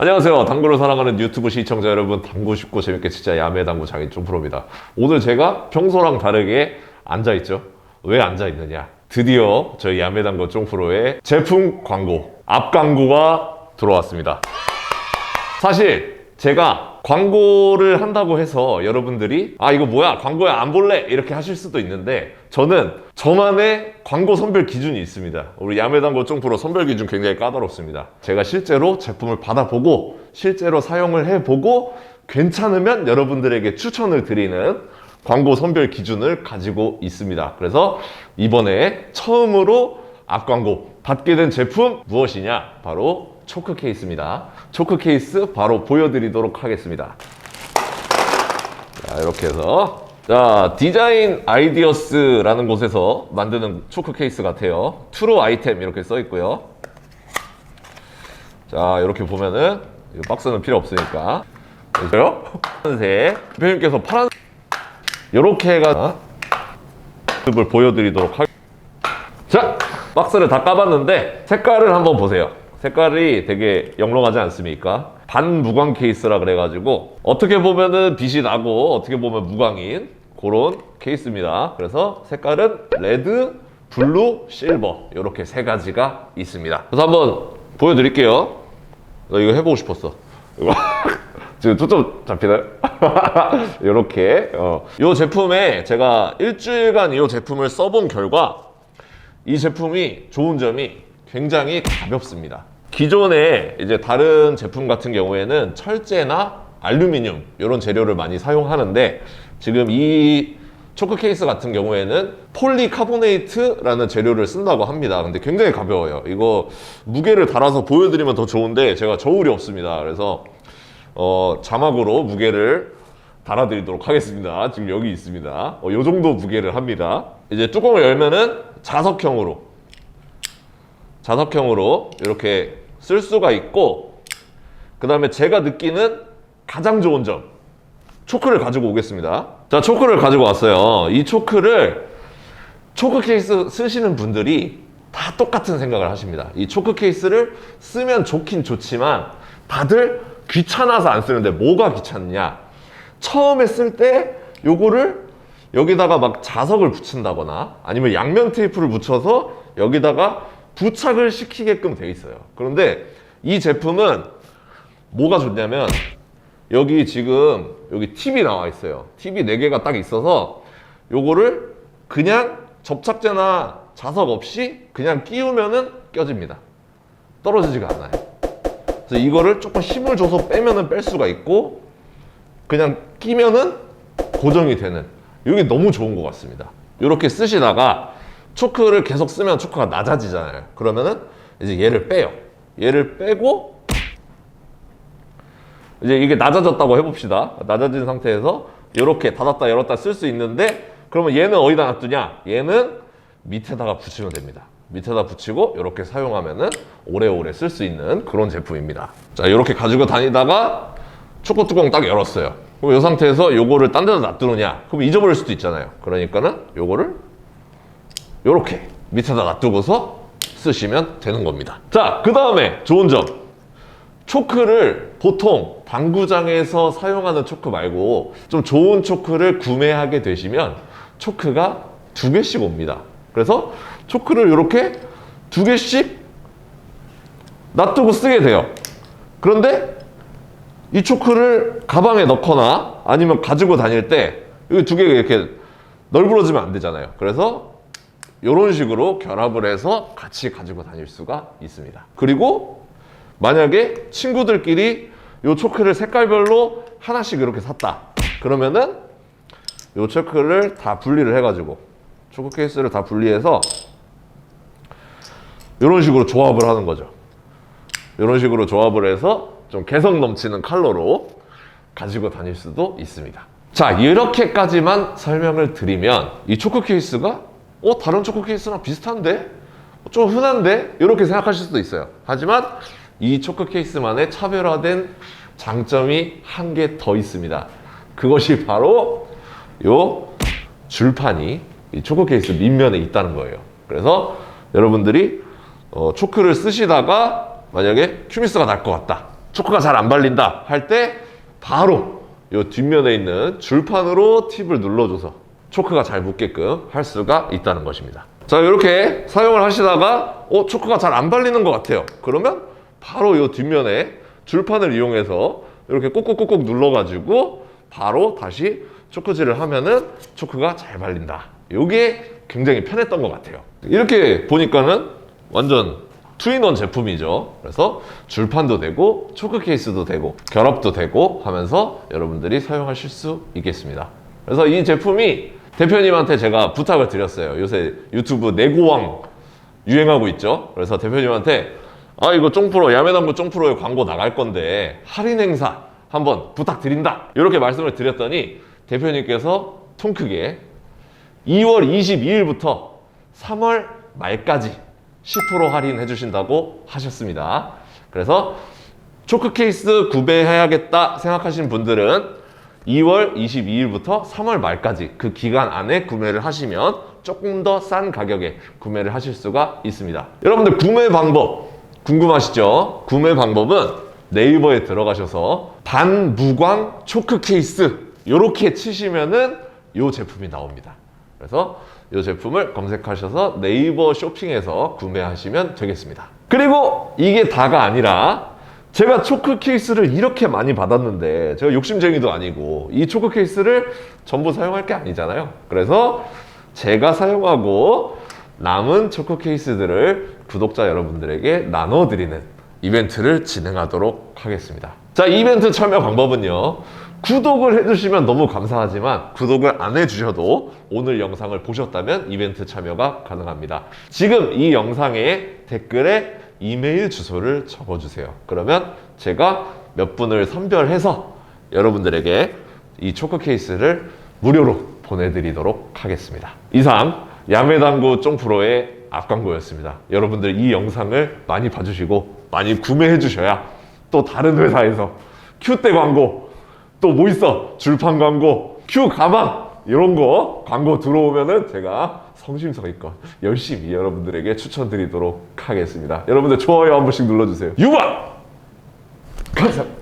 안녕하세요. 당구를 사랑하는 유튜브 시청자 여러분, 당구 쉽고 재밌게 진짜 야매 당구 장인 종 프로입니다. 오늘 제가 평소랑 다르게 앉아있죠. 왜 앉아있느냐? 드디어 저희 야매 당구 종프로의 제품 광고, 앞 광고가 들어왔습니다. 사실 제가 광고를 한다고 해서 여러분들이 아 이거 뭐야? 광고야? 안 볼래? 이렇게 하실 수도 있는데 저는 저만의 광고 선별 기준이 있습니다. 우리 야매단고 쫑프로 선별 기준 굉장히 까다롭습니다. 제가 실제로 제품을 받아보고 실제로 사용을 해보고 괜찮으면 여러분들에게 추천을 드리는 광고 선별 기준을 가지고 있습니다. 그래서 이번에 처음으로 앞 광고 받게 된 제품 무엇이냐? 바로 초크 케이스입니다. 초크 케이스 바로 보여드리도록 하겠습니다. 자, 이렇게 해서. 자, 디자인 아이디어스라는 곳에서 만드는 초크 케이스 같아요. 트루 아이템 이렇게 써 있고요. 자, 이렇게 보면은, 이 박스는 필요 없으니까. 보세요? 파란색. 대표님께서 파란, 이렇게 해가, 을 보여드리도록 하겠습니다. 자, 박스를 다 까봤는데 색깔을 한번 보세요. 색깔이 되게 영롱하지 않습니까? 반무광 케이스라 그래가지고 어떻게 보면은 빛이 나고 어떻게 보면 무광인 그런 케이스입니다. 그래서 색깔은 레드, 블루, 실버 이렇게 세 가지가 있습니다. 그래서 한번 보여드릴게요. 나 이거 해보고 싶었어. 지금 초점 잡히나요? 이렇게 어. 이 제품에 제가 일주일간 이 제품을 써본 결과 이 제품이 좋은 점이 굉장히 가볍습니다. 기존에 이제 다른 제품 같은 경우에는 철제나 알루미늄 이런 재료를 많이 사용하는데 지금 이 초크 케이스 같은 경우에는 폴리카보네이트라는 재료를 쓴다고 합니다. 근데 굉장히 가벼워요. 이거 무게를 달아서 보여드리면 더 좋은데 제가 저울이 없습니다. 그래서 어, 자막으로 무게를 달아드리도록 하겠습니다. 지금 여기 있습니다. 어, 요 정도 무게를 합니다. 이제 뚜껑을 열면은 자석형으로 자석형으로 이렇게 쓸 수가 있고 그 다음에 제가 느끼는 가장 좋은 점 초크를 가지고 오겠습니다. 자 초크를 가지고 왔어요. 이 초크를 초크 케이스 쓰시는 분들이 다 똑같은 생각을 하십니다. 이 초크 케이스를 쓰면 좋긴 좋지만 다들 귀찮아서 안 쓰는데 뭐가 귀찮냐? 처음에 쓸 때 요거를 여기다가 막 자석을 붙인다거나 아니면 양면 테이프를 붙여서 여기다가 부착을 시키게끔 돼 있어요. 그런데 이 제품은 뭐가 좋냐면 여기 지금 여기 팁이 나와 있어요. 팁이 4개가 딱 있어서 요거를 그냥 접착제나 자석 없이 그냥 끼우면은 껴집니다. 떨어지지가 않아요. 그래서 이거를 조금 힘을 줘서 빼면은 뺄 수가 있고 그냥 끼면은 고정이 되는 이게 너무 좋은 것 같습니다. 이렇게 쓰시다가 초크를 계속 쓰면 초크가 낮아지잖아요. 그러면은 이제 얘를 빼요. 얘를 빼고 이제 이게 낮아졌다고 해봅시다. 낮아진 상태에서 이렇게 닫았다 열었다 쓸 수 있는데 그러면 얘는 어디다 놔두냐? 얘는 밑에다가 붙이면 됩니다. 밑에다 붙이고 이렇게 사용하면은 오래오래 쓸 수 있는 그런 제품입니다. 자, 이렇게 가지고 다니다가 초코 뚜껑 딱 열었어요. 그럼 이 상태에서 요거를 딴 데다 놔두느냐? 그럼 잊어버릴 수도 있잖아요. 그러니까는 요거를 요렇게 밑에다 놔두고서 쓰시면 되는 겁니다. 자, 그 다음에 좋은 점. 초크를 보통 당구장에서 사용하는 초크 말고 좀 좋은 초크를 구매하게 되시면 초크가 두 개씩 옵니다. 그래서 초크를 이렇게 두 개씩 놔두고 쓰게 돼요. 그런데 이 초크를 가방에 넣거나 아니면 가지고 다닐 때 이거 두 개가 이렇게 널브러지면 안 되잖아요. 그래서 이런 식으로 결합을 해서 같이 가지고 다닐 수가 있습니다. 그리고 만약에 친구들끼리 이 초크를 색깔별로 하나씩 이렇게 샀다. 그러면은 이 초크를 다 분리를 해가지고 초크 케이스를 다 분리해서 이런 식으로 조합을 하는 거죠. 이런 식으로 조합을 해서 좀 개성 넘치는 컬러로 가지고 다닐 수도 있습니다. 자, 이렇게까지만 설명을 드리면 이 초크 케이스가 어, 다른 초코 케이스랑 비슷한데? 좀 흔한데? 이렇게 생각하실 수도 있어요. 하지만 이 초코 케이스만의 차별화된 장점이 한 개 더 있습니다. 그것이 바로 요 줄판이 이 초코 케이스 밑면에 있다는 거예요. 그래서 여러분들이 어, 초크를 쓰시다가 만약에 큐미스가 날 것 같다. 초크가 잘 안 발린다 할 때 바로 이 뒷면에 있는 줄판으로 팁을 눌러줘서 초크가 잘 붙게끔 할 수가 있다는 것입니다. 자 이렇게 사용을 하시다가 어 초크가 잘 안 발리는 것 같아요. 그러면 바로 이 뒷면에 줄판을 이용해서 이렇게 꾹꾹꾹꾹 눌러가지고 바로 다시 초크질을 하면은 초크가 잘 발린다. 이게 굉장히 편했던 것 같아요. 이렇게 보니까는 완전 투인원 제품이죠. 그래서 줄판도 되고 초크 케이스도 되고 결합도 되고 하면서 여러분들이 사용하실 수 있겠습니다. 그래서 이 제품이 대표님한테 제가 부탁을 드렸어요. 요새 유튜브 내고왕 유행하고 있죠. 그래서 대표님한테 아 이거 쫑프로 야매당구 쫑프로에 광고 나갈 건데 할인 행사 한번 부탁드린다. 이렇게 말씀을 드렸더니 대표님께서 통 크게 2월 22일부터 3월 말까지 10% 할인해 주신다고 하셨습니다. 그래서 초크 케이스 구매해야겠다 생각하시는 분들은 2월 22일부터 3월 말까지 그 기간 안에 구매를 하시면 조금 더 싼 가격에 구매를 하실 수가 있습니다. 여러분들 구매 방법 궁금하시죠? 구매 방법은 네이버에 들어가셔서 반무광 초크 케이스 이렇게 치시면은 이 제품이 나옵니다. 그래서 이 제품을 검색하셔서 네이버 쇼핑에서 구매하시면 되겠습니다. 그리고 이게 다가 아니라 제가 초크 케이스를 이렇게 많이 받았는데 제가 욕심쟁이도 아니고 이 초크 케이스를 전부 사용할 게 아니잖아요. 그래서 제가 사용하고 남은 초크 케이스들을 구독자 여러분들에게 나눠드리는 이벤트를 진행하도록 하겠습니다. 자, 이벤트 참여 방법은요. 구독을 해주시면 너무 감사하지만 구독을 안 해주셔도 오늘 영상을 보셨다면 이벤트 참여가 가능합니다. 지금 이 영상의 댓글에 이메일 주소를 적어주세요. 그러면 제가 몇 분을 선별해서 여러분들에게 이 초크 케이스를 무료로 보내드리도록 하겠습니다. 이상 야매당구 쫑프로의 앞광고였습니다. 여러분들 이 영상을 많이 봐주시고 많이 구매해 주셔야 또 다른 회사에서 큐대 광고 또 뭐 있어 줄판 광고 큐 가방 이런 거 광고 들어오면은 제가 성심성의껏 열심히 여러분들에게 추천드리도록 하겠습니다. 여러분들 좋아요 한 번씩 눌러주세요. 유바 감사합니다.